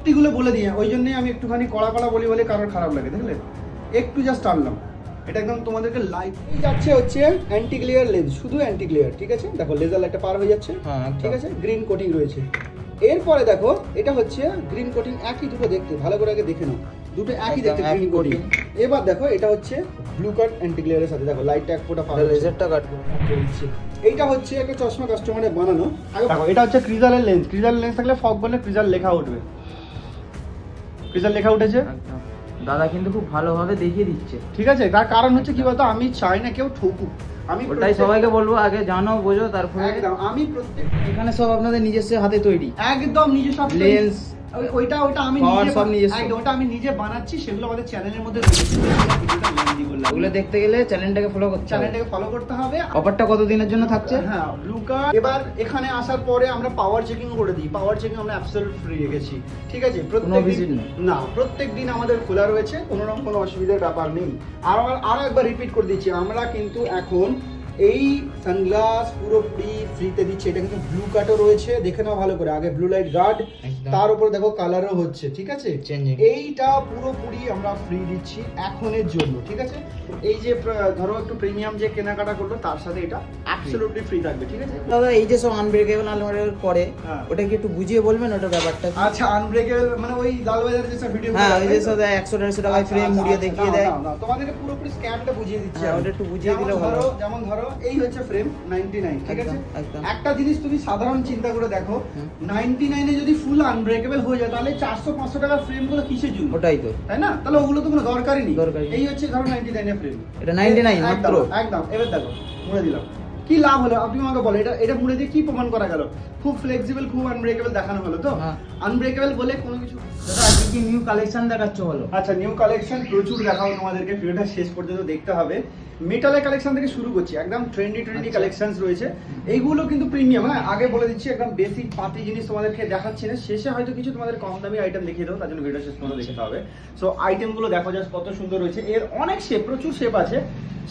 সত্যিগুলো বলে দিয়ে ওই জন্যই আমি একটুখানি কড়া কড়া বলি বলে কারোর খারাপ লাগে দেখলে? একটু জাস্ট টানলাম। এটা একদম তোমাদেরকে লাইট যাচ্ছে হচ্ছে অ্যান্টি গ্লেয়ার লেন্স শুধু অ্যান্টি গ্লেয়ার ঠিক আছে? দেখো লেজার লাইটটা পার হয়ে যাচ্ছে হ্যাঁ, ঠিক আছে? গ্রিন কোটিং রয়েছে। এরপরে দেখো এটা হচ্ছে গ্রিন কোটিং একই দুটো দেখতে ভালো করে আগে দেখে নাও। দুটো একই দেখতে গ্রিন কোটিং এবার দেখো এটা হচ্ছে ব্লু কাট অ্যান্টি গ্লেয়ারের সাথে দেখো লাইটটা এক ফোটা পার। লেজারটা চলছে। এইটা হচ্ছে একটা চশমা কাস্টমারের বানানো। দেখো এটা হচ্ছে ক্রিজালের লেন্স ক্রিজাল লেন্স থাকলে ফগ বলে ক্রিজাল লেখা উঠবে। ক্রিজাল লেখা উঠেছে? দাদা কিন্তু খুব ভালোভাবে দেখিয়ে দিচ্ছে। ঠিক আছে তার কারণ হচ্ছে কি বলতো আমি চাই না কেউ ঠকুক। আমি ওটাই সবাইকে বলব আগে জানো বোঝো তারপরে একদম আমি প্রত্যেক এখানে সব আপনাদের নিজস্ব হাতে তৈরি। একদম নিজস্ব লেন্স ওইটা ওইটা আমি নিজে ওটা আমি নিজে বানাচ্ছি সেগুলো আমাদের চ্যানেলের মধ্যে। ওগুলো দেখতে গেলে চ্যানেলটাকে ফলো করতে চ্যানেলটাকে ফলো করতে হবে। অফারটা কত দিনের জন্য থাকছে? হ্যাঁ ব্লু কার্ড এবার এখানে আসার পরে আমরা পাওয়ার চেকিং করে দিই। পাওয়ার চেকিং আমরা অ্যাবসলিউট ফ্রি রেখেছি। ঠিক আছে? প্রত্যেক দিন না প্রত্যেক দিন আমাদের খোলা রয়েছে। কোনো রকম কোনো অসুবিধার ব্যাপার নেই। আর আরও একবার রিপিট করে দিচ্ছি। আমরা কিন্তু এখন এই সানগ্লাস পুরোপুরি ফ্রিতে দিচ্ছি। এটা কিন্তু ব্লু কাটও রয়েছে। দেখে নাও ভালো করে। আগে ব্লু লাইট গার্ড তার উপর দেখো কালারও হচ্ছে ঠিক আছে। এইটা পুরোপুরি আমরা ফ্রি দিচ্ছি এখনের জন্য ঠিক আছে? এই যে ধরো একটু প্রিমিয়াম যে কেনাকাটা করল তার সাথে এটা অ্যাবসলিউটলি ফ্রি থাকবে ঠিক আছে? দাদা এই যে সব আনব্রেকেবল আলমারি করে হ্যাঁ। ওটা কি একটু বুঝিয়ে বলবেন ওটার ব্যাপারটা? আচ্ছা আনব্রেকেবল মানে ওই লালবাজার যে সব ভিডিও হ্যাঁ ওই যে সব একশো দেড়শো টাকায় ফ্রেম মুড়িয়ে দেখিয়ে দেয়। তোমাদেরকে পুরোপুরি স্ক্যামটা বুঝিয়ে দিচ্ছি হ্যাঁ, আমি। ওটা একটু বুঝিয়ে দিলে ভালো। যেমন ধরো এই হচ্ছে ফ্রেম 99 ঠিক আছে। একটা জিনিস তুমি সাধারণ চিন্তা করে দেখো 99 এ যদি ফুল আনব্রেকেবল হয়ে যায় তাহলে 400 500 টাকার ফ্রেমগুলো কিসের জন্য? ওটাই তো। তাই না? তাহলে ওগুলো তো কোনো দরকারই নেই। এই হচ্ছে ধরো 99 এর ফ্রেম এটা 99 মাত্র? একদম। এবার দেখো মুড়ে দিলাম। কি লাভ হলো? আপনি আমাকে বলো এটা এটা মুড়ে দিয়ে কি প্রমাণ করা গেল? খুব ফ্লেক্সিবল খুব আনব্রেকেবল দেখানো হলো তো? হ্যাঁ। আনব্রেকেবল বলে কোনো কিছু দাদা আজকে কি নিউ কালেকশন দেখাচ্ছ বলো? আচ্ছা নিউ কালেকশন প্রচুর দেখাবো তোমাদেরকে ভিডিওটা শেষ পর্যন্ত দেখতে হবে। মেটালের কালেকশন থেকে শুরু করছি একদম ট্রেন্ডি ট্রেন্ডি। কালেকশনস রয়েছে। এইগুলো কিন্তু প্রিমিয়াম হ্যাঁ আগে বলে দিচ্ছি একদম বেসিক পাতি জিনিস তোমাদেরকে দেখাচ্ছি না। শেষে হয়তো কিছু তোমাদের কম দামি আইটেম দেখিয়ে দেবো তার জন্য ভিডিও শেষ পর্যন্ত দেখতে হবে। সো আইটেমগুলো দেখো জাস্ট কত সুন্দর রয়েছে। এর অনেক শেপ প্রচুর শেপ আছে।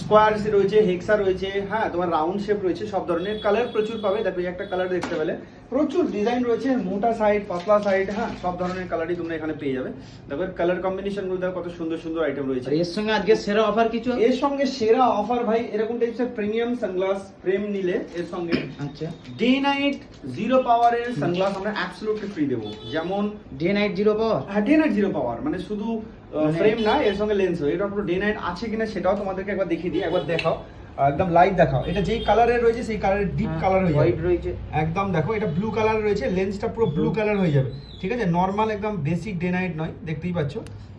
স্কোয়ার রয়েছে হেক্সা রয়েছে হ্যাঁ তোমার রাউন্ড শেপ রয়েছে সব ধরনের কালার প্রচুর পাবে। দেখো একটা কালার দেখতে পেলে। প্রচুর ডিজাইন রয়েছে মোটা সাইড পাতলা সাইড হ্যাঁ সব ধরনের কালারই তোমরা এখানে পেয়ে যাবে। দেখো কালার কম্বিনেশনগুলো দেখো কত সুন্দর সুন্দর আইটেম রয়েছে। এর সঙ্গে আজকে সেরা অফার কিছু এর সঙ্গে সেরা অফার ভাই এরকম টাইপসের প্রিমিয়াম সানগ্লাস ফ্রেম নিলে এর সঙ্গে আচ্ছা। ডে নাইট জিরো পাওয়ারের সানগ্লাস আমরা অ্যাবসলুটলি ফ্রি দেবো। যেমন ডে নাইট জিরো পাওয়ার হ্যাঁ ডে নাইট জিরো পাওয়ার মানে শুধু ফ্রেম না এর সঙ্গে লেন্স এটা পুরো ডে নাইট আছে কিনা সেটাও তোমাদেরকে একবার দেখিয়ে দিই একবার দেখাও। একদম লাইট দেখাও। এটা যেই কালারের রয়েছে সেই কালারের ডিপ কালার হয়ে হোয়াইট রয়েছে। একদম দেখো এটা ব্লু কালার রয়েছে লেন্সটা পুরো ব্লু কালার হয়ে যাবে। ঠিক আছে? নর্মাল একদম বেসিক ডে নাইট নয় দেখতেই পাচ্ছ?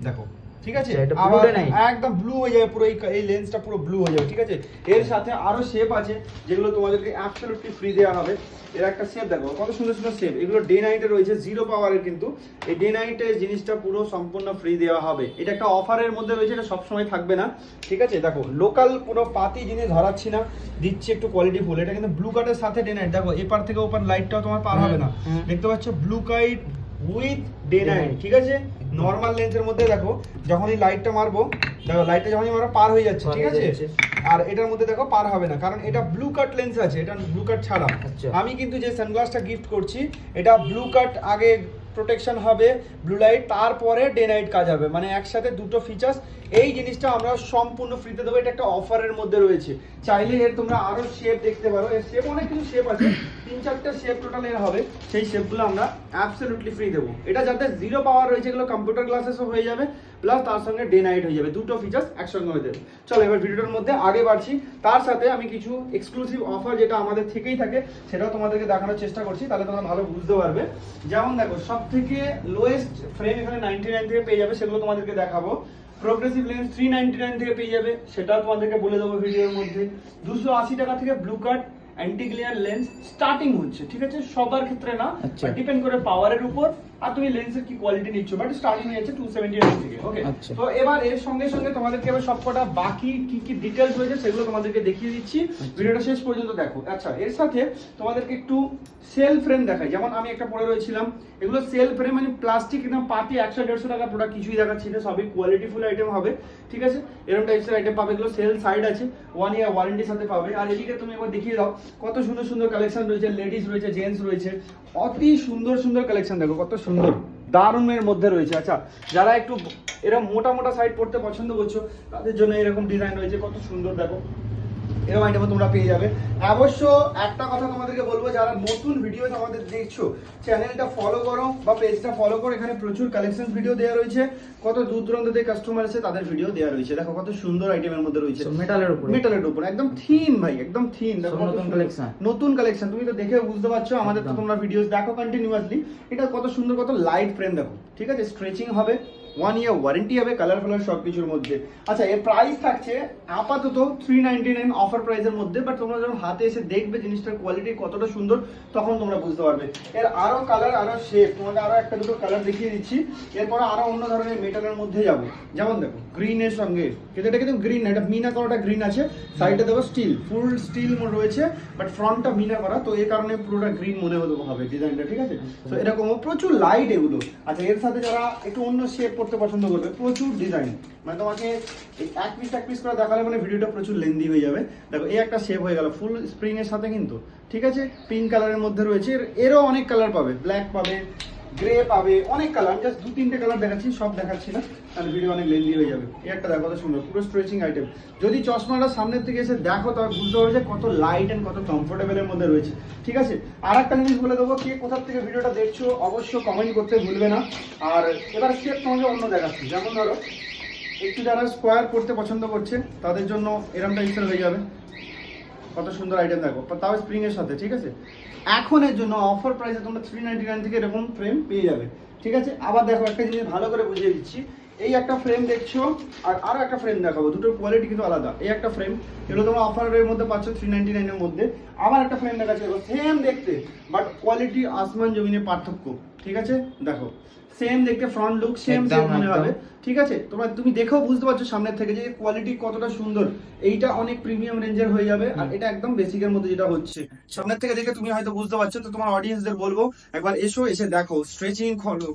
দেখো। ঠিক আছে? এটা একদম ব্লু হয়ে যাবে পুরো এই লেন্সটা পুরো ব্লু হয়ে যাবে ঠিক আছে? এর সাথে আরও শেপ আছে যেগুলো তোমাদেরকে অ্যাবসলিউটলি ফ্রি দেওয়া হবে। এর একটা শেপ দেখো কত সুন্দর সুন্দর শেপ এগুলো ডে নাইটে রয়েছে জিরো পাওয়ারের কিন্তু। এই ডে নাইটে জিনিসটা পুরো সম্পূর্ণ ফ্রি দেওয়া হবে। এটা একটা অফারের মধ্যে রয়েছে এটা সবসময় থাকবে না। ঠিক আছে? দেখো লোকাল পুরো পাতি জিনিস ধরাচ্ছি না দিচ্ছি একটু কোয়ালিটি ফুল এটা কিন্তু ব্লু কাটের সাথে ডে নাইট দেখো এপার থেকে ওপার লাইটটাও তোমার পার হবে না। হুম। দেখতে পাচ্ছ? Blue cut with day night ঠিক আছে? নর্মাল লেন্সের মধ্যে দেখো যখনই লাইটটা মারবো দেখো লাইটটা যখনই মারবো পার হয়ে যাচ্ছে ঠিক আছে? আর এটার মধ্যে দেখো পার হবে না কারণ এটা ব্লু কাট লেন্স আছে এটা ব্লু কাট ছাড়া। আচ্ছা। আমি কিন্তু যে সানগ্লাসটা গিফট করছি এটা ব্লু কাট আগে প্রোটেকশন হবে ব্লু লাইট তারপরে ডে নাইট কাজ হবে। মানে একসাথে দুটো ফিচার্স এই জিনিসটা আমরা সম্পূর্ণ ফ্রিতে দেবো। এটা একটা অফারের মধ্যে রয়েছে। চাইলে এর তোমরা আরও শেপ দেখতে পারো। এর শেপ অনেক কিছু শেপ আছে। তিন, চারটে শেপ টোটাল এর হবে। সেই শেপগুলো আমরা অ্যাবসলিউটলি ফ্রি দেবো। এটা যাতে জিরো পাওয়ার রয়েছে, এগুলো কম্পিউটার ক্লাসেসও হয়ে যাবে। প্লাস তার সঙ্গে ডে নাইট হয়ে যাবে। দুটো ফিচার্স একসঙ্গে হয়ে যাবে। চলো এবার ভিডিওটার মধ্যে আগে বাড়ছি। তার সাথে আমি কিছু এক্সক্লুসিভ অফার যেটা আমাদের থেকেই থাকে, সেটাও তোমাদেরকে দেখানোর চেষ্টা করছি। তাহলে তোমরা ভালো বুঝতে পারবে। যেমন দেখো সব থেকে লোয়েস্ট ফ্রেম এখানে নাইনটি নাইন থেকে পেয়ে যাবে, সেগুলো তোমাদেরকে দেখাবো। Progressive lens three ninety nine থেকে পেয়ে যাবে। সেটাও তোমাদেরকে বলে দেবো ভিডিওর মধ্যে। দুশো আশি টাকা থেকে blue card anti glare lens starting হচ্ছে ঠিক আছে? সবার ক্ষেত্রে না আচ্ছা। ডিপেন্ড করে পাওয়ারের উপর। আর তুমি লেন্সের কি কোয়ালিটি নিচ্ছ? বাট স্টার্টিং হয়ে যাচ্ছে টু সেভেন্টি থেকে ওকে আচ্ছা। তো এবার এর সঙ্গে সঙ্গে তোমাদেরকে এবার সবকটা বাকি কি কি ডিটেলস রয়েছে সেগুলো তোমাদেরকে দেখিয়ে দিচ্ছি। ভিডিওটা শেষ পর্যন্ত দেখো। আচ্ছা এর সাথে তোমাদেরকে একটু সেল ফ্রেম দেখাই। যেমন আমি একটা পরে রয়েছিলাম এগুলো সেল ফ্রেম মানে প্লাস্টিক একদম পাতি একশো দেড়শো টাকা প্রোডাক্ট কিছুই দেখাচ্ছি না সবই কোয়ালিটি ফুল আইটেম হবে ঠিক আছে? এরকম টাইপসের আইটেম পাবে এগুলো সেল সাইড আছে ওয়ান ইয়ার ওয়ারেন্টির সাথে পাবে। আর এদিকে তুমি একবার দেখিয়ে দাও কত সুন্দর সুন্দর কালেকশন রয়েছে লেডিস রয়েছে জেন্টস রয়েছে অতি সুন্দর সুন্দর কালেকশন দেখো কত সুন্দর। দারুণের মধ্যে রয়েছে। আচ্ছা যারা একটু এরকম মোটা মোটা সাইড পড়তে পছন্দ করছ, তাদের জন্য এরকম ডিজাইন রয়েছে। কত সুন্দর, দেখো। এরকম আইটেমও তোমরা পেয়ে যাবে। অবশ্য একটা কথা তোমাদেরকে বলব যারা নতুন ভিডিও আমাদের দেখছ চ্যানেলটা ফলো করো বা পেজটা ফলো করো এখানে প্রচুর কালেকশন ভিডিও দেওয়া রয়েছে। কত দূর দূরান্ত থেকে কাস্টমার আছে তাদের ভিডিও দেওয়া রয়েছে। দেখো কত সুন্দর আইটেমের মধ্যে রয়েছে। মেটালের উপর। মেটালের উপর। একদম থিন ভাই একদম থিন নতুন collection। নতুন কালেকশন তুমি তো দেখে বুঝতে পারছ আমাদের তো তোমরা ভিডিওস দেখো কন্টিনিউয়াসলি এটা কত সুন্দর কত লাইট ফ্রেম দেখো। ঠিক আছে? স্ট্রেচিং হবে। ওয়ান ইয়ার ওয়ারেন্টি হবে কালার ফালার সব কিছুর মধ্যে। আচ্ছা এর প্রাইস থাকছে আপাতত থ্রি নাইনটি নাইন অফার প্রাইসের মধ্যে বাট তোমরা যখন হাতে এসে দেখবে জিনিসটার কোয়ালিটি কতটা সুন্দর, তখন তোমরা বুঝতে পারবে। এর আরও কালার আরও শেপ তোমাদের আরও একটা দুটো কালার দেখিয়ে দিচ্ছি। এরপর আরও অন্য ধরনের মেটালের মধ্যে যাব। যেমন দেখো গ্রিনের সঙ্গে, কিন্তু এটা কিন্তু গ্রিন এটা মিনা করাটা গ্রিন আছে। সাইডে দেখো স্টিল ফুল স্টিল রয়েছে বাট ফ্রন্টটা মিনা করা, তো এই কারণে পুরোটা গ্রিন মনে হতে হবে ডিজাইনটা ঠিক আছে? তো এরকম প্রচুর লাইট এগুলো। আচ্ছা এর সাথে যারা একটু অন্য শেপ করতে পছন্দ করবে, প্রচুর ডিজাইন মানে তোমাকে এক পিস এক পিস করে দেখালে মানে ভিডিওটা প্রচুর লেন্দি হয়ে যাবে। দেখো, এই একটা শেপ হয়ে গেল ফুল স্প্রিং এর সাথে কিন্তু, ঠিক আছে? পিঙ্ক কালারের মধ্যে রয়েছে, এর- এরও অনেক কালার পাবে ব্ল্যাক পাবে গ্রে পাবে, অনেক কালার আমি জাস্ট দু, তিনটে কালার দেখাচ্ছি, সব দেখাচ্ছি না। তাহলে ভিডিও অনেক লেন্দি হয়ে যাবে। এই একটা দেখো কত সুন্দর পুরো স্ট্রেচিং আইটেম যদি চশমাটা সামনের থেকে এসে দেখো তবে বুঝতে পারবে যে কত লাইট অ্যান্ড কত কমফোর্টেবলের মধ্যে রয়েছে। ঠিক আছে? আর একটা জিনিস বলে দেবো, কে কোথা থেকে ভিডিওটা দেখছ, অবশ্যই কমেন্ট করতে ভুলবে না। আর এবার স্টেপ তোমাকে অন্য দেখাচ্ছি। যেমন ধরো, একটু যারা স্কোয়ার করতে পছন্দ করছে, তাদের জন্য এরম টাইপসের হয়ে যাবে। কত সুন্দর আইটেম দেখো। তাও স্প্রিং এর সাথে ঠিক আছে? এখন এর জন্য অফার প্রাইসে তোমরা থ্রি নাইনটি নাইন থেকে এরকম ফ্রেম পেয়ে যাবে ঠিক আছে? আবার দেখো একটা জিনিস ভালো করে বুঝিয়ে দিচ্ছি। এই একটা ফ্রেম দেখছ আর আরও একটা ফ্রেম দেখাবো দুটোর কোয়ালিটি কিন্তু আলাদা। এই একটা ফ্রেম এগুলো তোমরা অফারের মধ্যে পাচ্ছ থ্রি নাইনটি নাইনের মধ্যে। আবার একটা ফ্রেম দেখাচ্ছে দেখাচ্ছি সেম দেখতে বাট কোয়ালিটি আসমান জমিনের পার্থক্য ঠিক আছে? দেখো সেম দেখতে ফ্রন্ট লুক সেম সেম মনে হবে। ঠিক আছে? তোমার তুমি দেখেও বুঝতে পারছ সামনের থেকে যে কোয়ালিটি কতটা সুন্দর। এইটা অনেক প্রিমিয়াম রেঞ্জের হয়ে যাবে আর এটা একদম বেসিকের মধ্যে যেটা হচ্ছে। সামনের থেকে দেখে তুমি হয়তো বুঝতে পারছ তো তোমার অডিয়েন্সদের বলব একবার এসো এসে দেখো। স্ট্রেচিং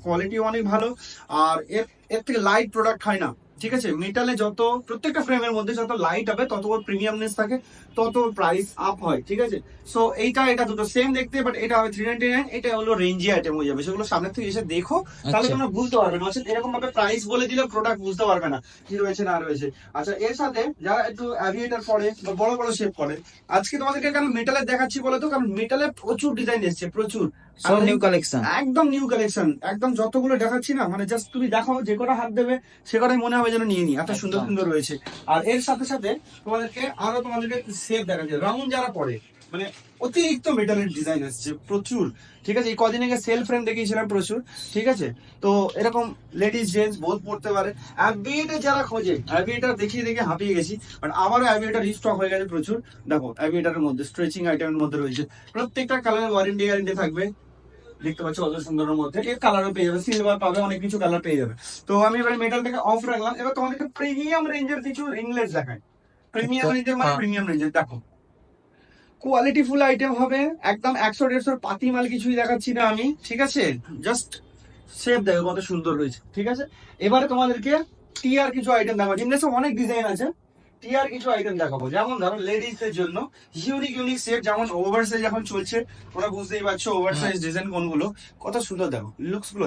কোয়ালিটি অনেক ভালো আর এর এর থেকে লাইট প্রোডাক্ট হয় না। ঠিক আছে মেটালে যত প্রত্যেকটা ফ্রেমের মধ্যে যত লাইট হবে তত ওর প্রিমিয়ামনেস থাকে তত প্রাইস আপ হয় ঠিক আছে? সো এইটা এটা দুটো সেম দেখতে বাট এটা হবে থ্রি নাইনটি নাইন এটা হলো রেঞ্জি আইটেম হয়ে যাবে। সেগুলো সামনে থেকে এসে দেখো তাহলে আচ্ছা। তোমরা বুঝতে পারবে না। এরকম ভাবে প্রাইস বলে দিলে প্রোডাক্ট বুঝতে পারবে না কি রয়েছে না রয়েছে। আচ্ছা এর সাথে যারা একটু অ্যাভিয়েটার পরে বা বড় বড় শেপ করে আজকে তোমাদেরকে কেন মেটালের দেখাচ্ছি বলে তো? কারণ মেটালে প্রচুর ডিজাইন এসছে প্রচুর। সব নিউ কালেকশন একদম নিউ কালেকশন একদম যতগুলো দেখাচ্ছি না মানে জাস্ট তুমি দেখো যে কটা হাত দেবে সে কটাই মনে হবে যেন নিয়ে নি। এত সুন্দর সুন্দর রয়েছে। আর এর সাথে সাথে তোমাদেরকে আরও তোমাদেরকে সেফ দেখা যায় রাউন্ড যারা পড়ে মানে অতিরিক্ত মেটালের ডিজাইন আসছে প্রচুর। ঠিক আছে? এই কদিন আগে সেল ফ্রেম দেখিয়েছিলাম প্রচুর। ঠিক আছে? তো এরকম লেডিস জেন্টস বোধ পড়তে পারে। অ্যাভিয়েটার যারা খোঁজে অ্যাভিয়েটার দেখিয়ে দেখে হাঁপিয়ে গেছি। বাট আবারও অ্যাভিয়েটার রিস্টক হয়ে গেছে প্রচুর। দেখো অ্যাভিয়েটারের মধ্যে স্ট্রেচিং আইটেমের মধ্যে রয়েছে। প্রত্যেকটা কালারের ওয়ারেন্টি গ্যারেন্টি থাকবে। দেখতে পাচ্ছ অত সুন্দরের মধ্যে। এর কালারও পেয়ে যাবে সিলভার পাবে অনেক কিছু কালার পেয়ে যাবে। তো আমি এবার মেটাল থেকে অফ রাখলাম। এবার তোমাদেরকে প্রিমিয়াম রেঞ্জের কিছু রিংলেস দেখাই। প্রিমিয়াম রেঞ্জের মানে। প্রিমিয়াম রেঞ্জের দেখো। কোয়ালিটি ফুল আইটেম হবে একদম একশো দেড়শোর পাতি মাল কিছুই দেখাচ্ছি না আমি ঠিক আছে? জাস্ট শেপ দেখো কত সুন্দর রয়েছে ঠিক আছে? এবারে তোমাদেরকে টিয়ার কিছু আইটেম জিমনেসে অনেক ডিজাইন আছে। টিয়ার কিছু আইটেম দেখাবো। যেমন ধরো লেডিসদের জন্য ইউনিক ইউনিক সেট যেমন ওভার সাইজ এখন চলছে ওরা বুঝতেই পারছ ওভার সাইজ ডিজাইন কোনগুলো। কত সুন্দর দেখো লুকসগুলো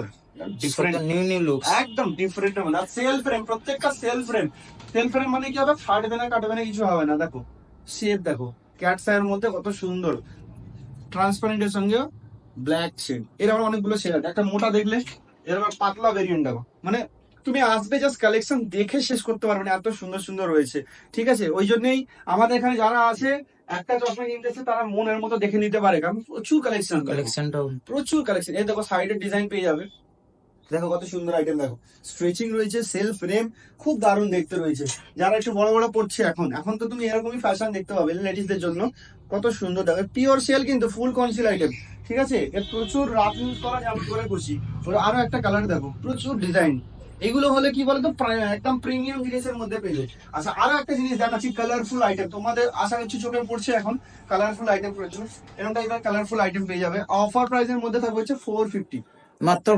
ডিফারেন্ট নিউ নিউ লুক একদম ডিফারেন্ট মানে আর সেল ফ্রেম প্রত্যেকটা সেল ফ্রেম সেল ফ্রেম মানে কি হবে? ফাটবে না কাটবে না কিছু হবে না দেখো। শেপ দেখো। ক্যাট সাইয়ের মধ্যে কত সুন্দর। ট্রান্সপারেন্টের সঙ্গে ব্ল্যাক শেড এরকম অনেকগুলো শেড একটা মোটা দেখলে এরকম পাতলা ভেরিয়েন্ট দেখো। মানে তুমি আসবে জাস্ট কালেকশন দেখে শেষ করতে পারবে না এত সুন্দর সুন্দর রয়েছে। ঠিক আছে? ওই জন্যই আমাদের এখানে যারা আছে একটা চশমা কিনতেছে তারা মনের মতো দেখে নিতে পারে কারণ প্রচুর কালেকশন কালেকশনটাও প্রচুর কালেকশন এই দেখো সাইডের ডিজাইন পেয়ে যাবে। দেখো কত সুন্দর আইটেম দেখো। স্ট্রেচিং রয়েছে সেলফ ফ্রেম খুব দারুণ দেখতে রয়েছে। যারা একটু বড় বড় পড়ছে এখন এখন তো তুমি এরকমই ফ্যাশন দেখতে পাবে লেডিসদের জন্য। কত সুন্দর দেখো। পিওর সেল কিন্তু ফুল কনসিল আইটেম ঠিক আছে? এর প্রচুর রাফ ইউজ করা যেমন করে খুশি আরও একটা কালার দেখো। প্রচুর ডিজাইন এগুলো হলে কি বলতো? একদম প্রিমিয়াম জিনিসের মধ্যে পেলে আচ্ছা আরও একটা জিনিস দেখাচ্ছি কালারফুল আইটেম তোমাদের আশা করছি চোখে পড়ছে এখন। কালারফুল আইটেম প্রচুর। এরকম টাইপের কালারফুল আইটেম পেয়ে যাবে। অফার প্রাইসের মধ্যে থাকবে হচ্ছে ফোর ফিফটি মাত্র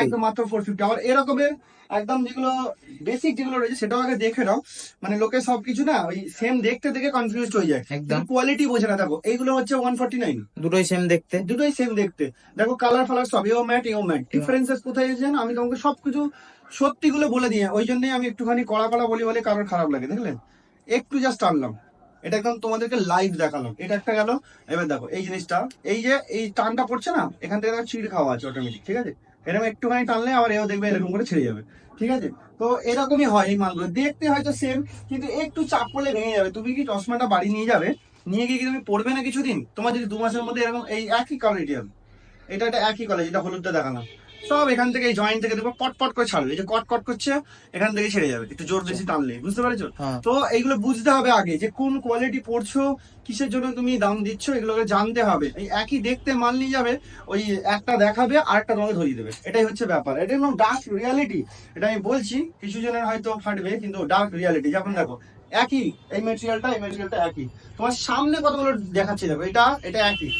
একদম মাত্র ফোর ফিফটি আবার এরকমের একদম যেগুলো বেসিক যেগুলো রয়েছে সেটাও আগে দেখে নাও। মানে লোকে সবকিছু না ওই সেম দেখতে দেখে কনফিউজ হয়ে যায়। একদম। কোয়ালিটি বোঝে না। দেখো এইগুলো হচ্ছে ওয়ান ফর্টি নাইন দুটোই সেম দেখতে। দুটোই সেম দেখতে। দেখো কালার ফালার সব এও ম্যাট এও ম্যাট ডিফারেন্সেস কোথায় জানো? আমি তোমাকে সবকিছু সত্যিগুলো বলে দিয়ে ওই জন্যই আমি একটুখানি কড়া কড়া বলি বলে কারোর খারাপ লাগে দেখলেন একটু জাস্ট টানলাম এটা একদম তোমাদেরকে লাইভ দেখালাম এটা একটা গেল, এবার দেখো, এই জিনিসটা, এই যে, এই টানটা পড়ছে না, এখান থেকে চিড় খাওয়া আছে অটোমেটিক ঠিক আছে? এরকম একটুখানি টানলে আবার এও দেখবে এরকম করে ছেড়ে যাবে, ঠিক আছে? তো এরকমই হয় এই মালগুলো। দেখতে হয়তো সেম কিন্তু একটু চাপ পড়লে ভেঙে যাবে। তুমি কি চশমাটা বাড়ি নিয়ে যাবে? নিয়ে গিয়ে কি তুমি পড়বে না কিছুদিন? তোমার যদি দু মাসের মধ্যে এরকম এই একই কোয়ালিটি হবে। এটা একটা একই কলেজ যেটা হলুদটা দেখালাম। সব এখান থেকে জয়েন্ট থেকে দেখব পট পট করে ছাড়বে যে কট কট করছে এখান থেকে ছেড়ে যাবে। একটু জোর বেশি টানলে বুঝতে পারছ? হ্যাঁ। তো এইগুলো বুঝতে হবে আগে যে কোন কোয়ালিটি পড়ছো কিসের জন্য তুমি দাম দিচ্ছ এগুলোকে জানতে হবে। এই একই দেখতে মাল নিয়ে যাবে ওই একটা দেখাবে আর একটা তোমাকে ধরিয়ে দেবে। এটাই হচ্ছে ব্যাপার। এটা একদম ডার্ক রিয়ালিটি এটা আমি বলছি কিছু জনের হয়তো ফাটবে কিন্তু ডার্ক রিয়ালিটি যখন দেখো একই এই মেটেরিয়ালটা এই মেটেরিয়ালটা একই। তোমার সামনে কতগুলো দেখাচ্ছে দেখো এটা এটা একই।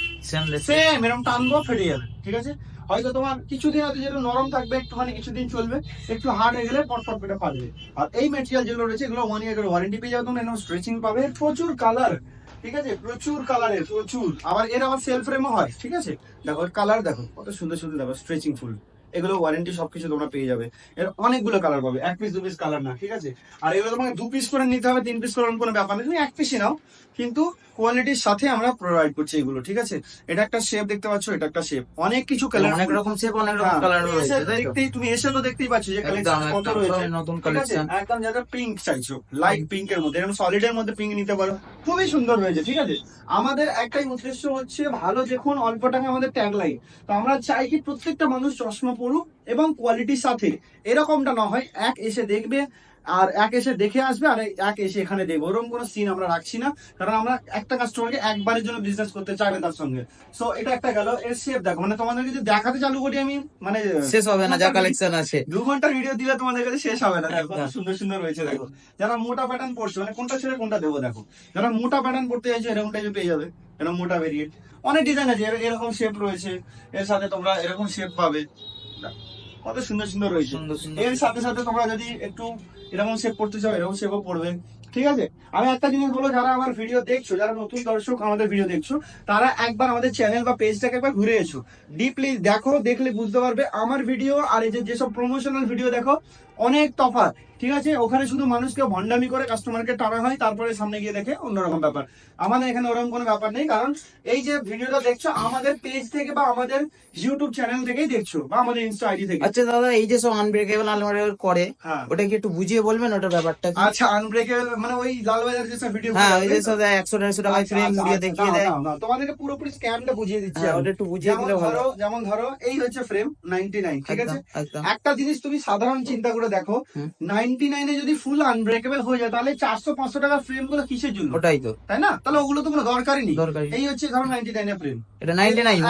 সেম এরকম টানবো ফেটে যাবে ঠিক আছে? হয়তো তোমার কিছুদিন হয়তো যেটা নরম থাকবে, একটুখানি কিছুদিন চলবে, একটু হার্ড হয়ে গেলে পটপট করে ফাটবে। আর এই মেটেরিয়াল যেগুলো রয়েছে, এগুলো ওয়ান ইয়ার ওয়ারেন্টি পেয়ে যাবে তোমরা স্ট্রেচিং পাবে। প্রচুর কালার ঠিক আছে? প্রচুর কালারের প্রচুর। আবার এর আবার সেল ফ্রেমও হয়, ঠিক আছে? দেখো কালার দেখো, কত সুন্দর সুন্দর দেখো স্ট্রেচিং ফুল। এগুলো ওয়ারেন্টি সবকিছু তোমরা পেয়ে যাবে। এর অনেকগুলো কালার পাবে। এক পিস দু পিস কালার না ঠিক আছে? আর এগুলো তোমাকে দু পিস করে নিতে হবে তিন পিস করে কোনো ব্যাপার নেই। তুমি এক পিসই নাও কিন্তু কোয়ালিটির সাথে আমরা প্রোভাইড করছি এগুলো ঠিক আছে? এটা একটা শেপ দেখতে পাচ্ছ এটা একটা শেপ অনেক কিছু কালার অনেক রকম শেপ অনেক রকম কালার রয়েছে দেখতেই তুমি এসে তো দেখতেই পাচ্ছ যে কালেকশন কত রয়েছে নতুন কালেকশন একদম যারা পিঙ্ক চাইছো লাইট পিঙ্ক এর মধ্যে এরকম সলিড এর মধ্যে পিঙ্ক নিতে পারো খুবই সুন্দর হয়েছে ঠিক আছে? আমাদের একটাই উদ্দেশ্য হচ্ছে ভালো দেখুন অল্প টাকা আমাদের ট্যাগ লাইন তো আমরা চাই কি প্রত্যেকটা মানুষ চশমা পড়ুক এবং কোয়ালিটির সাথে। এরকমটা না হয় এক এসে দেখবে আর এক এসে দেখে আসবে আর এক এসে এখানে দেখবে। ওরকম কোনো সিন আমরা রাখছি না কারণ আমরা একটা কাস্টমারকে একবারের জন্য বিজনেস করতে চাই না তার সঙ্গে। সো এটা একটা গেল এর শেপ দেখো। মানে তোমাদেরকে যদি দেখাতে চালু করি আমি মানে শেষ হবে না যা কালেকশন আছে। দু ঘণ্টা ভিডিও দিলে তোমাদের কাছে শেষ হবে না। দেখো সুন্দর সুন্দর রয়েছে দেখো। যারা মোটা প্যাটার্ন পড়ছে মানে কোনটা ছেড়ে কোনটা দেবো দেখো। যারা মোটা প্যাটার্ন পড়তে চাইছো এরকম টাইপের পেয়ে যাবে। এরকম মোটা ভেরিয়েন্ট অনেক ডিজাইন আছে এরকম শেপ রয়েছে। এর সাথে তোমরা এরকম শেপ পাবে। কত সুন্দর সুন্দর রয়েছে। এর সাথে সাথে তোমরা যদি একটু এরকম সেভ করতে চাও এরকম শেপও পড়বে। ঠিক আছে? আমি একটা জিনিস বলো যারা আমার ভিডিও দেখছ যারা নতুন দর্শক আমাদের ভিডিও দেখছ তারা একবার আমাদের চ্যানেল বা পেজটাকে একবার ঘুরে এসো। ডিপলি দেখো দেখলে বুঝতে পারবে আমার ভিডিও আর এই যে যেসব প্রমোশনাল ভিডিও দেখো অনেক তফাৎ। ঠিক আছে? ওখানে শুধু মানুষকে ভন্ডামি করে কাস্টমারকে টানা হয় তারপরে সামনে গিয়ে দেখে অন্যরকম ব্যাপার। আমাদের এখানে ওরকম কোনো ব্যাপার নেই কারণ এই যে ভিডিওটা দেখছ আমাদের পেজ থেকে বা আমাদের ইউটিউব চ্যানেল থেকেই দেখছ বা আমাদের ইনস্টা আইডি থেকে। আচ্ছা দাদা এই যে সব আনব্রেকেবল আলমারি করে হ্যাঁ। ওটা কি একটু বুঝিয়ে বলবেন ওটা ব্যাপারটা আচ্ছা আনব্রেকেবল মানে ওই লালবাজার যেসব ভিডিও হ্যাঁ ওই যে সব একশো দেড়শো টাকায় আচ্ছা, ফ্রেম মুড়িয়ে দেখিয়ে দেয়। তোমাদেরকে পুরোপুরি স্ক্যামটা বুঝিয়ে দিচ্ছি হ্যাঁ ওটা একটু বুঝিয়ে দিলে ভালো। ধরো যেমন ধরো এই হচ্ছে ফ্রেম 99 ঠিক আছে? একটা জিনিস তুমি সাধারণ চিন্তা করে দেখো হুম। 99 এ যদি ফুল আনব্রেকেবল হয়ে যায় তাহলে 400 500 টাকা ফ্রেমগুলো কিসের জন্য? ওটাই তো। তাই না? তাহলে ওগুলো তো কোনো দরকারই নেই। দরকারই এই হচ্ছে ধরো নাইনটি নাইন এপ্রিল এটা নাইনটি নাইন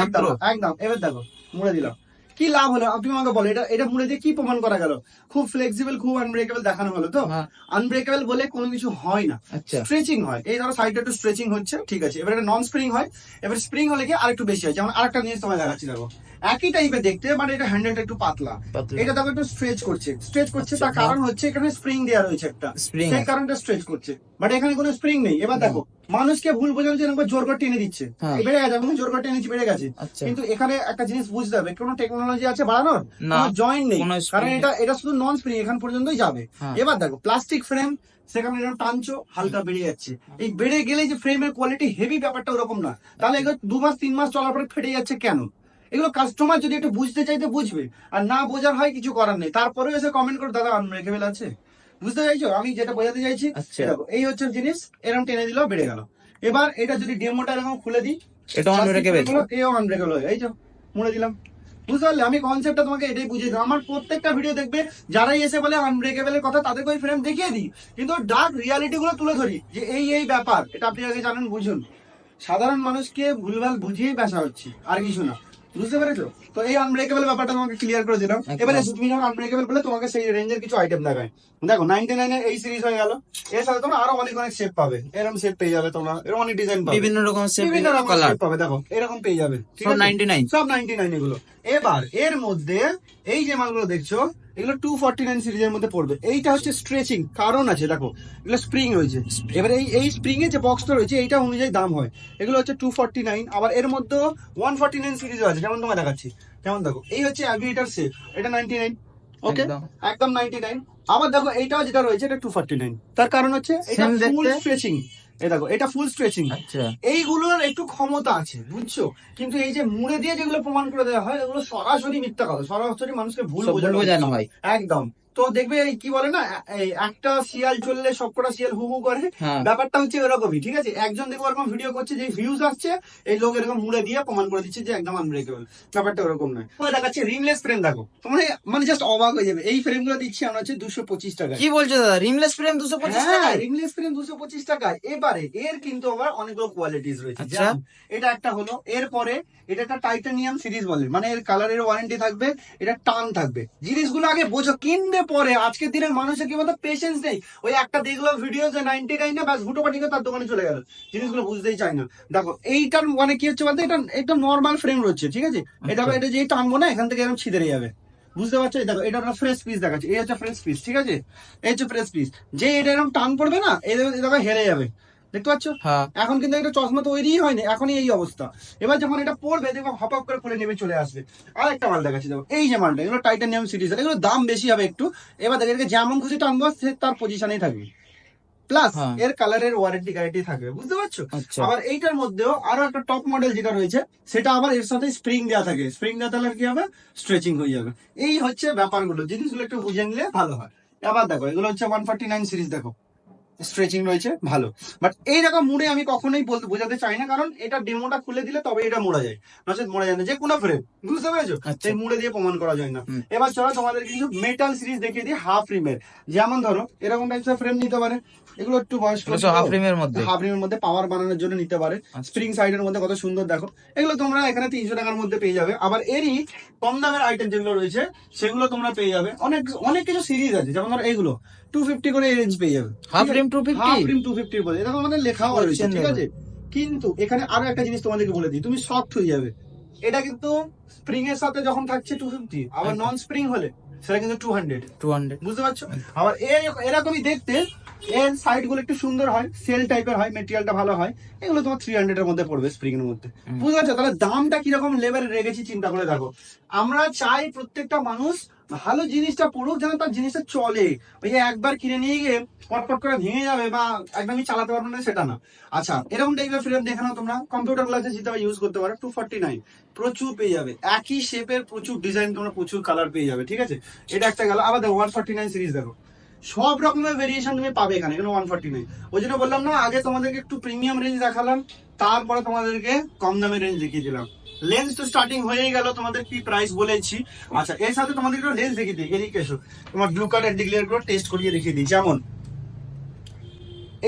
একদম এবার দেখো মুড়ে দিলাম। কি লাভ হলো? আপনি আমাকে বলো এটা এটা মুড়ে দিয়ে কি প্রমাণ করা গেল? খুব ফ্লেক্সিবল খুব আনব্রেকেবল দেখানো হলো তো? হ্যাঁ। আনব্রেকেবল বলে কোনো কিছু হয় না। আচ্ছা। স্ট্রেচিং হয়। এই ধরো সাইডটা একটু স্ট্রেচিং হচ্ছে ঠিক আছে। এবার এটা নন স্প্রিং হয়। এবার স্প্রিং হলে কি আরেকটু বেশি হয়। যেমন আরেকটা জিনিস তোমায় দেখাচ্ছি দেখো। একই টাইপের দেখতে বাট এটা হ্যান্ডেলটা একটু পাতলা। এটা দেখো একটু স্ট্রেচ করছে। স্ট্রেচ করছে আচ্ছা, তার কারণ হচ্ছে এখানে স্প্রিং দেওয়া রয়েছে একটা। সেই কারণটা স্ট্রেচ করছে। বাট এখানে কোনো স্প্রিং নেই। এবার দেখো মানুষকে ভুল বোঝানো করে জোর করে টেনে দিচ্ছে। হ্যাঁ। বেড়ে গেছে আমি জোর করে টেনেছি বেড়ে গেছে। আচ্ছা। কিন্তু এখানে একটা জিনিস বুঝতে হবে কোনো টেকনোলজি আছে বাড়ানোর? না, কোনো জয়েন্ট নেই। কারণ এটা এটা শুধু নন স্প্রিং এখান পর্যন্তই যাবে। হ্যাঁ। এবার দেখো প্লাস্টিক ফ্রেম সেখানে এরকম টানছো হালকা বেড়ে যাচ্ছে। এই বেড়ে গেলে যে ফ্রেমের কোয়ালিটি হেভি ব্যাপারটা ওরকম না। তাহলে এগুলো দু মাস তিন মাস চলার পরে ফেটে যাচ্ছে কেন? এগুলো কাস্টমার যদি একটু বুঝতে চাইতে বুঝবে আর না বোঝার হয় কিছু করার নেই। তারপরে এসে কমেন্ট করে দাদা আনব্রেকেবল আছে বুঝতে চাইছো আমি যেটা বোঝাতে চাইছি আচ্ছা। এই হচ্ছে জিনিস এরকম টেনে দিল বেড়ে গেল। এবার এটা যদি ডেমোটা এরকম খুলে দিই এটা আনব্রেকেবল এও আনব্রেকেবল হয় এই তো মুড়ে দিলাম। বুঝতে পারলে? আমি কনসেপ্টটা তোমাকে এটাই বুঝিয়ে দিই আমার প্রত্যেকটা ভিডিও দেখবে যারাই এসে বলে আনব্রেকেবলের কথা তাদেরকে ওই ফ্রেম দেখিয়ে দিই। কিন্তু ডার্ক রিয়ালিটি গুলো তুলে ধরি যে এই এই ব্যাপার এটা আপনি আগে জানেন বুঝুন। সাধারণ মানুষকে ভুলভাল বুঝিয়েই বেসা হচ্ছে আর কিছু না। বুঝতে পেরেছ? তো এই আনব্রেকেবল ব্যাপারটা তোমাকে ক্লিয়ার করে দিলাম। এবারে তুমি যখন আনব্রেকেবল বলে তোমাকে সেই রেঞ্জের কিছু আইটেম দেখায়। দেখো নাইনটি নাইনের এই সিরিজ হয়ে গেল। এর সাথে তোমরা আরও অনেক অনেক শেপ পাবে। এরকম শেপ পেয়ে যাবে তোমরা। এরকম অনেক ডিজাইন পাবে। বিভিন্ন রকম শেপ বিভিন্ন রকম শেপ পাবে। দেখো এরকম পেয়ে যাবে। ঠিক সব নাইনটি নাইন সব নাইনটি নাইন এগুলো। এবার এর মধ্যে এই যে মালগুলো দেখছ এগুলো টু ফর্টি নাইন সিরিজের মধ্যে পড়বে। এইটা হচ্ছে স্ট্রেচিং কারণ আছে দেখো এগুলো স্প্রিং রয়েছে। এবার এই এই স্প্রিং এর যে বক্সটা রয়েছে এইটা অনুযায়ী দাম হয়। এগুলো হচ্ছে টু ফর্টি নাইন আবার এর মধ্যে ওয়ান ফর্টি নাইন সিরিজও আছে যেমন তোমায় দেখাচ্ছি। যেমন দেখো এই হচ্ছে অ্যাভিয়েটার সেট এটা নাইনটি নাইন ওকে একদম। একদম নাইনটি নাইন আবার দেখো এইটাও যেটা রয়েছে এটা টু ফর্টি নাইন তার কারণ হচ্ছে এটা ফুল স্ট্রেচিং এই দেখো এটা ফুল স্ট্রেচিং আচ্ছা। এইগুলোর একটু ক্ষমতা আছে বুঝছ? কিন্তু এই যে মুড়ে দিয়ে যেগুলো প্রমাণ করে দেওয়া হয় এগুলো সরাসরি মিথ্যা কথা। সরাসরি মানুষকে ভুল বোঝানো বোঝানো হয়। একদম। তো দেখবে কি বলে না একটা শিয়াল চললে সবকটা শিয়াল হু হু করে। হ্যাঁ। ব্যাপারটা হচ্ছে এরকমই ঠিক আছে? একজন দেখব এরকম ভিডিও করছে যে ভিউজ আসছে এই লোক এরকম মুড়ে দিয়ে প্রমাণ করে দিচ্ছে যে একদম আনব্রেকেবল ব্যাপারটা ওরকম নয়। তোমার দেখাচ্ছে রিমলেস ফ্রেম দেখো। তোমরা মানে জাস্ট অবাক হয়ে যাবে। এই ফ্রেমগুলো দিচ্ছি আমরা হচ্ছে দুশো পঁচিশ টাকা কি বলছো দাদা? রিমলেস ফ্রেম 225 হ্যাঁ টাকায়? রিমলেস ফ্রেম দুশো পঁচিশ টাকা এবারে এর কিন্তু আবার অনেকগুলো কোয়ালিটিস রয়েছে। আচ্ছা। এটা একটা হলো এরপরে এটা একটা টাইটানিয়াম সিরিজ বলে। মানে এর কালারের ওয়ারেন্টি থাকবে এটা টান থাকবে। জিনিসগুলো আগে বোঝো কিনবে পরে। আজকের দিনের মানুষের কি বলতো পেশেন্স নেই। ওই একটা দেখল ভিডিও যে নাইনটি নাইনে ব্যাস হুটো পাঠিয়ে তার দোকানে চলে গেল। জিনিসগুলো বুঝতেই চায় না। দেখো এইটার মানে কি হচ্ছে বলতো এটা এটা নর্মাল ফ্রেম রয়েছে ঠিক আছে? এটা আচ্ছা। এটা যে টানবো না এখান থেকে এরকম ছিঁড়ে যাবে। বুঝতে পারছ? এই দেখো এটা একটা ফ্রেশ পিস দেখাচ্ছে। এই হচ্ছে ফ্রেশ পিস ঠিক আছে? এই হচ্ছে ফ্রেশ পিস যে এটা এরকম টান পড়বে না এই দেখো হেরে যাবে। দেখতে পাচ্ছ? হ্যাঁ। এখন কিন্তু এটা চশমা তৈরি হয়নি এখনই এই অবস্থা। এবার যখন এটা পড়বে দেখো হপ হপ করে খুলে নেবে চলে আসবে। আর একটা মাল দেখাচ্ছি দেখো। এই যে মালটা এগুলো টাইটানিয়াম সিরিজ এগুলো দাম বেশি হবে একটু। এবার দেখে এটাকে যেমন খুশি টানবো সে তার পজিশনেই থাকবে। প্লাস হ্যাঁ। এর কালারের ওয়ারেন্টি গ্যারান্টি থাকবে বুঝতে পারছ? আচ্ছা। আবার এইটার মধ্যেও আরও একটা টপ মডেল যেটা রয়েছে সেটা আবার এর সাথে স্প্রিং দেওয়া থাকে। স্প্রিং দেওয়া থাকলে কি হবে? স্ট্রেচিং হয়ে যাবে। এই হচ্ছে ব্যাপারগুলো জিনিসগুলো একটু বুঝে নিলে ভালো হয়। আবার দেখো এগুলো হচ্ছে ওয়ান ফর্টি নাইন সিরিজ দেখো। স্ট্রেচিং রয়েছে ভালো। বাট এই রকম মুড়ে আমি কখনোই বলতে বোঝাতে চাই না কারণ এটা ডেমোটা খুলে দিলে তবে এটা মোড়া যায়। নচেত মোড়া যায় না যে কোনো ফ্রেম বুঝতে পেরেছ? আচ্ছা। সেই মুড়ে দিয়ে প্রমাণ করা যায় না। এবার চলো তোমাদের কিছু মেটাল সিরিজ দেখিয়ে দিই হাফ রিমের যেমন ধরো এরকম টাইপের ফ্রেম নিতে পারে। এগুলো একটু বয়স্ক হাফ রিমের মধ্যে? হাফ রিমের মধ্যে পাওয়ার বানানোর জন্য নিতে পারে। আচ্ছা। স্প্রিং সাইডের মধ্যে কত সুন্দর দেখো। এগুলো তোমরা এখানে তিনশো টাকার মধ্যে পেয়ে যাবে। আবার এরই কম দামের আইটেম যেগুলো রয়েছে সেগুলো তোমরা পেয়ে যাবে। অনেক অনেক কিছু সিরিজ আছে যেমন ধরো এইগুলো। টু ফিফটি করে রেঞ্জ পেয়ে যাবে। Half rim half rim two ফিফটির বলে। এরকম মানে লেখাও রয়েছে ঠিক আছে? কিন্তু এখানে আরও একটা জিনিস তোমাদেরকে বলে দিই। তুমি শক্ট হয়ে যাবে। এটা কিন্তু স্প্রিং এর সাথে যখন থাকছে টু ফিফটি আবার নন স্প্রিং হলে সেটা কিন্তু টু হান্ড্রেড 200 বুঝতে পারছ? আবার এরকমই দেখতে এর সাইডগুলো একটু সুন্দর হয় সেল টাইপের হয় মেটেরিয়ালটা ভালো হয়। এগুলো তোমার থ্রি হান্ড্রেড এর মধ্যে পড়বে স্প্রিং এর মধ্যে। বুঝতে পারছ? তাহলে দামটা কীরকম লেভেলে রেখেছি চিন্তা করে দেখো। আমরা চাই প্রত্যেকটা মানুষ ভালো জিনিসটা পড়ুক যেন তার জিনিসটা চলে। ওই একবার কিনে নিয়ে গিয়ে পটপট করে ভেঙে যাবে বা একদমই চালাতে পারবে না সেটা না। আচ্ছা এরকম টাইপের ফ্রেম দেখে নাও তোমরা। কম্পিউটার ক্লাসে যেটা ইউজ করতে পারো টু ফর্টি নাইন প্রচুর পেয়ে যাবে। একই শেপের প্রচুর ডিজাইন তোমরা প্রচুর কালার পেয়ে যাবে ঠিক আছে? এটা একটা গেল। আবার দেখো ওয়ান ফর্টি নাইন সিরিজ দেখো। সব রকমের ভেরিয়েশন তুমি পাবে এখানে এখানে ওয়ান ফর্টি নাইন ওই জন্য বললাম না আগে তোমাদেরকে একটু প্রিমিয়াম রেঞ্জ দেখালাম তারপরে তোমাদেরকে কম দামের রেঞ্জ দেখিয়ে দিলাম। লেন্স তো স্টার্টিং হয়েই গেল তোমাদের কি প্রাইস বলেছি। আচ্ছা এর সাথে তোমাদের একটু লেন্স দেখিয়ে দিই। এদিকে এসো তোমার ব্লু কার্ড অ্যান্টি গ্লেয়ারগুলো টেস্ট করিয়ে দেখিয়ে দিই। যেমন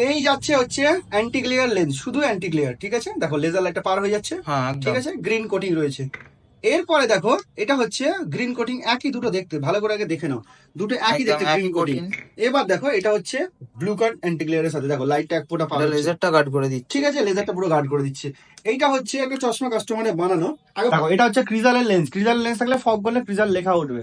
এই যাচ্ছে হচ্ছে অ্যান্টি গ্লেয়ার লেন্স শুধু অ্যান্টি গ্লেয়ার ঠিক আছে? দেখো লেজার লাইটটা পার হয়ে যাচ্ছে। হ্যাঁ ঠিক আছে? গ্রিন কোটিং রয়েছে। এরপরে দেখো এটা হচ্ছে গ্রিন কোটিং একই দুটো দেখতে ভালো করে আগে দেখে নাও। দুটো একই দেখতে গ্রিন কোটিং এবার দেখো এটা হচ্ছে ব্লু কার্ড অ্যান্টি গ্লেয়ারের সাথে। দেখো লাইটটা এক ফোটা পার এটা লেজারটা কাট করে দিচ্ছে। ঠিক আছে লেজারটা পুরো গার্ড করে দিচ্ছে। এইটা হচ্ছে একটা চশমা কাস্টমারের বানানো। আগে দেখো এটা হচ্ছে ক্রিজালের লেন্স ক্রিজালের লেন্স থাকলে ফগ করলে ক্রিজাল লেখা উঠবে।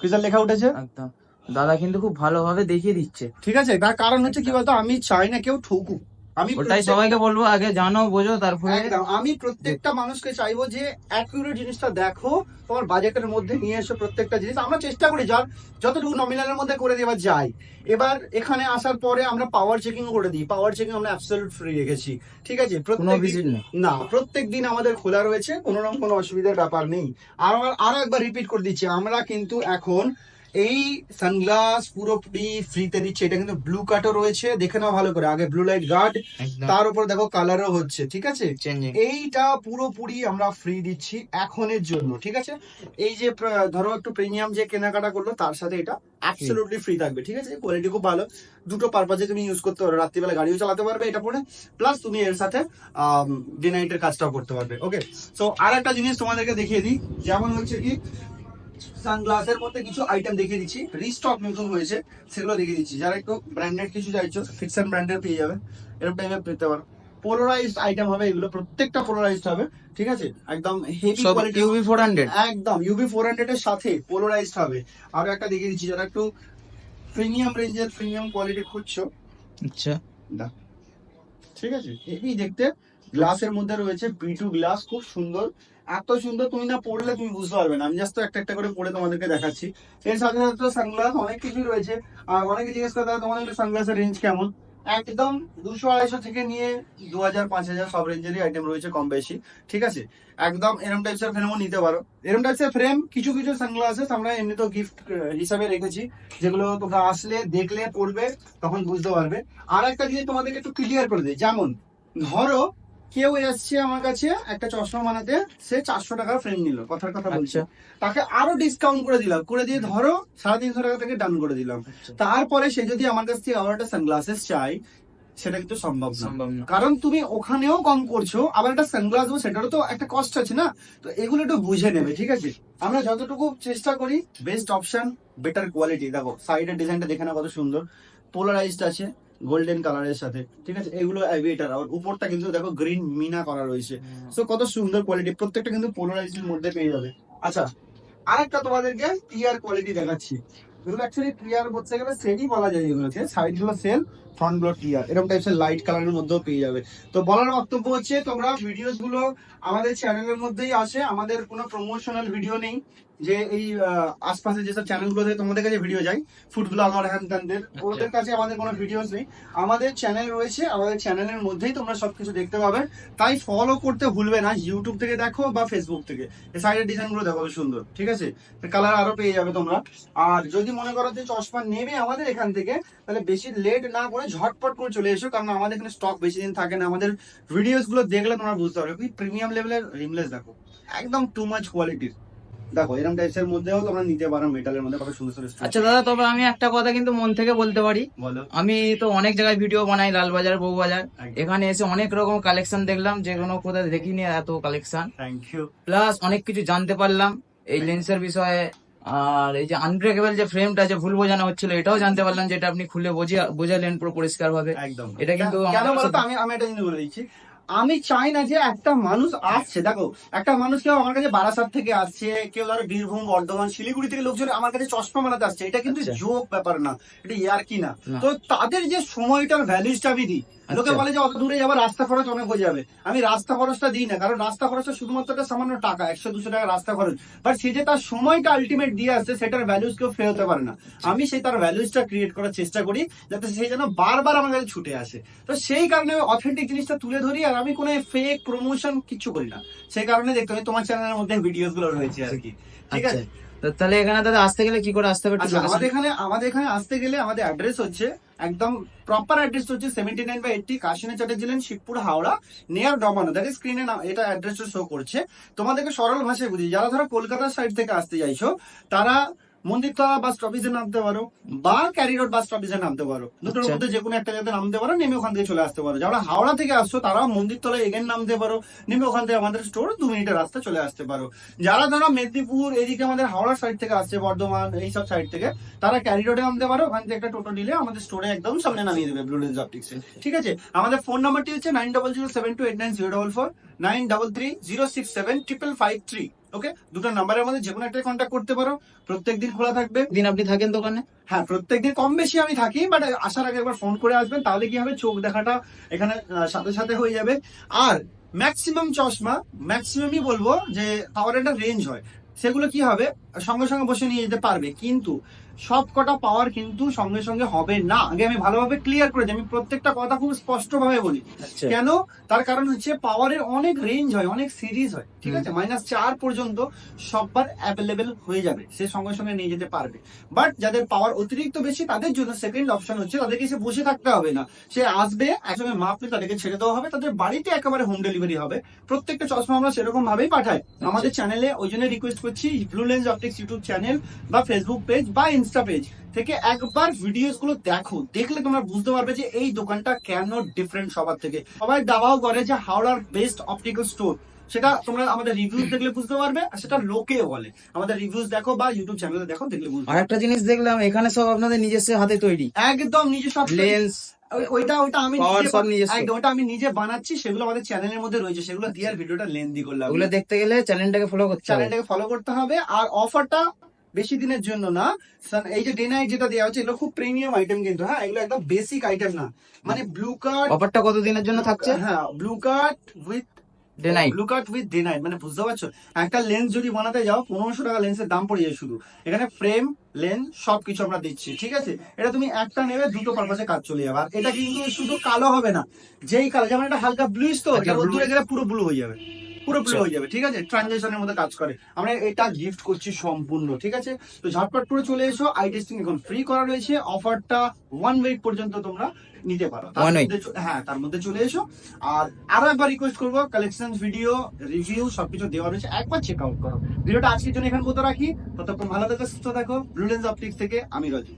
ক্রিজাল লেখা উঠেছে? একদম। দাদা কিন্তু খুব ভালোভাবে দেখিয়ে দিচ্ছে। ঠিক আছে তার কারণ হচ্ছে কি বলতো আমি চাই না কেউ ঠকুক। আমি ওটাই সবাইকে বলব আগে জানো বোঝো তারপরে আমি প্রত্যেকটা মানুষকে চাইব যে অ্যাকিউরেট জিনিসটা দেখো তোমার বাজেটের মধ্যে নিয়ে এসো প্রত্যেকটা জিনিস। আমরা চেষ্টা করি যার যতটুকু নমিনালের মধ্যে করে দেওয়া যায় এবার এখানে আসার পরে আমরা পাওয়ার চেকিং করে দিই। পাওয়ার চেকিং আমরা অ্যাবসলিউট ফ্রি রেখেছি। ঠিক আছে? প্রত্যেক না প্রত্যেক দিন আমাদের খোলা রয়েছে কোনো রকম কোনো অসুবিধার ব্যাপার নেই। আর আরও একবার রিপিট করে দিচ্ছি আমরা কিন্তু এখন এই সানগ্লাস পুরোপুরি ফ্রিতে দিচ্ছে। এটা কিন্তু ব্লু কাটও রয়েছে। দেখে নাও ভালো করে। আগে ব্লু লাইট গার্ড তার উপর দেখো কালারও হচ্ছে ঠিক আছে? চেঞ্জিং এইটা পুরোপুরি আমরা ফ্রি দিচ্ছি এখনের জন্য ঠিক আছে? এই যে ধরো একটু প্রিমিয়াম যে কেনাকাটা করল তার সাথে এটা অ্যাবসলিউটলি ফ্রি থাকবে ঠিক আছে? কোয়ালিটি খুব ভালো। দুটো পারপাজে তুমি ইউজ করতে পারো। রাত্রিবেলা গাড়িও চালাতে পারবে এটা পরে প্লাস তুমি এর সাথে ডে নাইটের কাজটাও করতে পারবে ওকে সো আর একটা জিনিস তোমাদেরকে দেখিয়ে দিই। যেমন হচ্ছে কি সানগ্লাসের মধ্যে কিছু আইটেম দেখিয়ে দিচ্ছি। রিস্টক নতুন হয়েছে সেগুলো দেখিয়ে দিচ্ছি। যারা একটু ব্র্যান্ডেড কিছু চাইছো ফিক্সন ব্র্যান্ডের পেয়ে যাবে। এরকম টাইপের পেতে পারো। পোলারাইজড আইটেম হবে এগুলো প্রত্যেকটা পোলারাইজড হবে ঠিক আছে? একদম হেভি কোয়ালিটি ফোর হান্ড্রেড একদম ইউবি ফোর হান্ড্রেড এর সাথে পোলারাইজড হবে। আরও একটা দেখিয়ে দিচ্ছি যারা একটু প্রিমিয়াম রেঞ্জের প্রিমিয়াম কোয়ালিটি খুঁজছো। আচ্ছা। দা ঠিক আছে? হেভি দেখতে গ্লাসের মধ্যে রয়েছে বি টু গ্লাস খুব সুন্দর। এত সুন্দর তুমি না পড়লে তুমি বুঝতে পারবে না। আমি জাস্ট একটা একটা করে পড়ে তোমাদেরকে দেখাচ্ছি। এর সাথে সাথে তো সানগ্লাস অনেক কিছুই রয়েছে। আর অনেকে জিজ্ঞেস করে, দাদা, তোমাদের সানগ্লাসের রেঞ্জ কেমন? একদম দুশো আড়াইশো থেকে নিয়ে দু হাজার পাঁচ হাজার সব রেঞ্জেরই আইটেম রয়েছে কম বেশি। ঠিক আছে? একদম এরম টাইপসের ফ্রেমও নিতে পারো। এরম টাইপসের ফ্রেম কিছু কিছু সানগ্লাসেস আমরা এমনিতেও গিফট হিসাবে রেখেছি। যেগুলো তোমরা আসলে দেখলে, পড়বে, তখন বুঝতে পারবে। আর একটা জিনিস তোমাদেরকে একটু ক্লিয়ার করে দিই। যেমন, ধরো কেউ এসছে আমার কাছে একটা চশমা বানাতে সে চারশো টাকার ফ্রেম নিল কথার কথা বলছে। আচ্ছা। তাকে আরও ডিসকাউন্ট করে দিলাম করে দিয়ে ধরো সাড়ে তিনশো টাকা থেকে ডান করে দিলাম। আচ্ছা। তারপরে সে যদি আমার কাছ থেকে আবার একটা সানগ্লাসেস চাই সেটা কিন্তু সম্ভব না। সম্ভব কারণ তুমি ওখানেও কম করছ আবার একটা সানগ্লাস দেবো সেটারও তো একটা কষ্ট আছে না? তো এগুলো একটু বুঝে নেবে ঠিক আছে? আমরা যতটুকু চেষ্টা করি বেস্ট অপশন বেটার কোয়ালিটি দেখো সাইডের ডিজাইনটা দেখে না কত সুন্দর। পোলারাইজড আছে। গোল্ডেন কালারের সাথে ঠিক আছে? এগুলো অ্যাভিয়েটার আর উপরটা কিন্তু দেখো গ্রিন মিনা করা রয়েছে। সো কত সুন্দর কোয়ালিটি প্রত্যেকটা কিন্তু পোলারাইজের মধ্যে পেয়ে যাবে। আচ্ছা আরেকটা তোমাদেরকে টিয়ার কোয়ালিটি দেখাচ্ছি। এগুলো অ্যাকচুয়ালি বলতে গেলে সেলই বলা যায় এগুলোকে সাইডগুলো সেল ফ্রন্টগুলো টিয়ার এরকম টাইপের লাইট কালারের মধ্যেও পেয়ে যাবে। তো বলার বক্তব্য হচ্ছে তোমরা ভিডিওসগুলো আমাদের চ্যানেলের মধ্যেই আসে আমাদের কোনো প্রমোশনাল ভিডিও নেই যে এই আশপাশে যেসব চ্যানেলগুলোতে তোমাদের কাছে ভিডিও যায় ফুড ব্লগার হ্যান ত্যানদের ওদের কাছে আমাদের কোনো ভিডিওস নেই। আমাদের চ্যানেল রয়েছে আমাদের চ্যানেলের মধ্যেই তোমরা সবকিছু দেখতে পাবে। তাই ফলো করতে ভুলবে না ইউটিউব থেকে দেখো বা ফেসবুক থেকে। সাইডের ডিজাইনগুলো দেখো সুন্দর ঠিক আছে? কালার আরও পেয়ে যাবে তোমরা। আর যদি মনে করো যে চশমা নেবে আমাদের এখান থেকে তাহলে বেশি লেট না করে ঝটপট করে চলে এসো কারণ আমাদের এখানে স্টক বেশি দিন থাকে না। আমাদের ভিডিওসগুলো দেখলে তোমরা বুঝতে পারবে। কি প্রিমিয়াম লেভেলের রিমলেস দেখো। একদম টু মাচ কোয়ালিটির দেখো এরকম টাইপসের মধ্যেও তোমরা নিতে পারো মেটালের মধ্যে কত সুন্দর সুন্দর আচ্ছা দাদা তবে আমি একটা কথা কিন্তু মন থেকে বলতে পারি। বলো। আমি তো অনেক জায়গায় ভিডিও বানাই লালবাজার বউবাজার। এখানে এসে অনেক রকম কালেকশন দেখলাম যে কোনো কোথাও দেখিনি এত কালেকশন থ্যাংক ইউ প্লাস অনেক কিছু জানতে পারলাম এই লেন্সের বিষয়ে। আর এই যে আনব্রেকেবল যে ফ্রেমটা যে ভুল বোঝানো হচ্ছিল এটাও জানতে পারলাম যেটা আপনি খুলে বোঝা- বোঝালেন পুরো পরিষ্কার ভাবে একদম। এটা কিন্তু আমি আমি একটা জিনিস বলে দিচ্ছি। আমি চাই না যে একটা মানুষ আসছে। দেখো একটা মানুষ কেউ আমার কাছে বারাসাত থেকে আসছে কেউ ধরো বীরভূম বর্ধমান শিলিগুড়ি থেকে লোকজন আমার কাছে চশমা বানাতে আসছে। এটা কিন্তু আচ্ছা। জোক ব্যাপার না। এটা ইয়ার কি না। না। তো তাদের যে সময়টার ভ্যালুসটা আমি দিই লোকে আচ্ছা। বলে যে অত দূরে যাবার রাস্তা খরচ অনেক হয়ে যাবে। আমি রাস্তা খরচটা দিই না কারণ রাস্তা খরচটা শুধুমাত্র একটা সামান্য টাকা একশো দুশো টাকা রাস্তা খরচ। বাট সে যে তার সময়টা আলটিমেট দিয়ে আসছে সেটার ভ্যালুস কেউ ফেরোতে পারে না। আমি সেই তার ভ্যালুসটা ক্রিয়েট করার চেষ্টা করি যাতে সে যেন বারবার আমার কাছে ছুটে আসে। তো সেই কারণে আমি অথেন্টিক জিনিসটা তুলে ধরি আর আমি কোনো ফেক প্রমোশন কিছু করি না। সেই কারণে দেখতে হবে তোমার চ্যানেলের মধ্যে ভিডিওসগুলো রয়েছে আর কি। ঠিক আছে? আচ্ছা। তাহলে এখানে দাদা আসতে গেলে কি করে আসতে হবে আচ্ছা আমাদের এখানে আমাদের এখানে আসতে গেলে আমাদের অ্যাড্রেস হচ্ছে একদম প্রপার অ্যাড্রেস হচ্ছে সেভেন্টি নাইন বাই এইটটি কাশিনা চ্যাটার্জি লেন শিবপুর, হাওড়া নিয়ার ডমানো। দ্যাট স্ক্রিনে এটা অ্যাড্রেসটা শো করছে। তোমাদেরকে সরল ভাষায় বুঝি যারা ধরো কলকাতার সাইড থেকে আসতে চাইছো, তারা মন্দিরতলা বাস স্টপেজে নামতে পারো বা ক্যারি রোড বাস স্টপেজে নামতে পারো। দুটোর আচ্ছা। মধ্যে যে কোনো একটা জায়গাতে নামতে পারো নেমে ওখান থেকে চলে আসতে পারো। যারা হাওড়া থেকে আসছো তারাও মন্দিরতলা এগেন নামতে পারো নেমে ওখান থেকে আমাদের স্টোর দু মিনিটের রাস্তা চলে আসতে পারো। যারা ধরো মেদিনীপুর এদিকে আমাদের হাওড়া সাইড থেকে আসছে বর্ধমান এইসব সাইড থেকে তারা ক্যারি রোডে নামতে পারো ওখান থেকে একটা টোটো নিলে আমাদের স্টোরে একদম সামনে নামিয়ে দেবে ব্লু লেন্স অপটিক্সে ঠিক আছে? আমাদের ফোন নাম্বারটি হচ্ছে nine double zero seven two eight nine zero double four nine double three zero six seven triple five three okay দুটো নাম্বারের মধ্যে যে কোনো একটা কন্ট্যাক্ট করতে পারো। প্রত্যেক দিন খোলা থাকবে। দিন আপনি থাকেন দোকানে? হ্যাঁ প্রত্যেকদিন কম বেশি আমি থাকি বাট আসার আগে একবার ফোন করে আসবেন তাহলে কি হবে? চোখ দেখাটা এখানে সাথে সাথে হয়ে যাবে। আর ম্যাক্সিমাম চশমা ম্যাক্সিমামই বলব যে পাওয়ার একটা রেঞ্জ হয়। সেগুলো কি হবে? সঙ্গে সঙ্গে বসে নিয়ে যেতে পারবে। কিন্তু সব কটা পাওয়ার কিন্তু সঙ্গে সঙ্গে হবে না। আগে আমি ভালোভাবে ক্লিয়ার করে দিই আমি প্রত্যেকটা কথা খুব স্পষ্টভাবে বলি। আচ্ছা। কেন? তার কারণ হচ্ছে পাওয়ারের অনেক রেঞ্জ হয় অনেক সিরিজ হয় ঠিক আছে? মাইনাস চার পর্যন্ত সববার অ্যাভেলেবেল হয়ে যাবে সে সঙ্গে সঙ্গে নিয়ে যেতে পারবে। বাট যাদের পাওয়ার অতিরিক্ত বেশি তাদের জন্য সেকেন্ড অপশন হচ্ছে তাদেরকে সে বসে থাকতে হবে না। সে আসবে একসঙ্গে মাপ নিয়ে তাদেরকে ছেড়ে দেওয়া হবে তাদের বাড়িতে একেবারে হোম ডেলিভারি হবে। প্রত্যেকটা চশমা আমরা সেরকম ভাবেই পাঠাই আমাদের চ্যানেলে ওই জন্য রিকোয়েস্ট করছি blue lens optics YouTube channel বা ফেসবুক পেজ বা ইনস্টা পেজ থেকে একবার ভিডিওসগুলো দেখো দেখলে তোমরা বুঝতে পারবে যে এই দোকানটা কেন ডিফারেন্ট সবার থেকে। সবাই দাবাও করে যে হাওড়ার বেস্ট অপটিক্যাল স্টোর সেটা তোমরা আমাদের রিভিউজ দেখলে বুঝতে পারবে আর সেটা লোকে বলে। আমাদের রিভিউজ দেখো বা ইউটিউব চ্যানেলে দেখো দেখলে বুঝতে আর একটা জিনিস দেখলাম এখানে সব আপনাদের নিজস্ব হাতে তৈরি। একদম নিজস্ব লেন্স ওইটা ওইটা আমি একদম ওটা আমি নিজে বানাচ্ছি সেগুলো আমাদের চ্যানেলের মধ্যে রয়েছে। সেগুলো দিয়ে ভিডিওটা লেন্দি করলাম। ওগুলো দেখতে গেলে চ্যানেলটাকে ফলো করতে চ্যানেলটাকে ফলো করতে হবে আর অফারটা বেশি দিনের জন্য না। এই যে ডে নাইট যেটা দেওয়া হচ্ছে এগুলো খুব প্রিমিয়াম আইটেম কিন্তু হ্যাঁ? এগুলো একদম বেসিক আইটেম না। মানে ব্লু কার্ড অফারটা কত দিনের জন্য থাকছে? হ্যাঁ blue card with day night blue card with day night মানে বুঝতে পারছ? একটা লেন্স যদি বানাতে যাও পনেরোশো টাকা লেন্সের দাম পড়ে যায় শুধু। এখানে ফ্রেম লেন্স সবকিছু আমরা দিচ্ছি ঠিক আছে? এটা তুমি একটা নেবে দুটো পারপাসে কাজ চলে যাবে। আর এটা কিন্তু শুধু কালো হবে না। যেই কালো যেমন এটা হালকা ব্লুইশ তো আচ্ছা। রোদ্দুরে গেলে পুরো ব্লু হয়ে যাবে। পুরো ব্লু আচ্ছা। হয়ে যাবে ঠিক আছে? ট্রানজেকশনের মধ্যে কাজ করে। আমরা এটা গিফট করছি সম্পূর্ণ ঠিক আছে? তো ঝটপট করে চলে এসো। আই টেস্টিং এখন ফ্রি করা রয়েছে। অফারটা ওয়ান উইক পর্যন্ত তোমরা নিতে পারো। হ্যাঁ তার মধ্যে চলে এসো। আর আরও একবার রিকোয়েস্ট করব কালেকশন ভিডিও রিভিউ সবকিছু দেওয়া রয়েছে। একবার চেক আউট করো। ভিডিওটা আজকের জন্য এখানে মতো রাখি। ততক্ষণ ভালো থেকো সুস্থ থাকো। ব্লুলেন্স অপটিক্স থেকে আমি রজি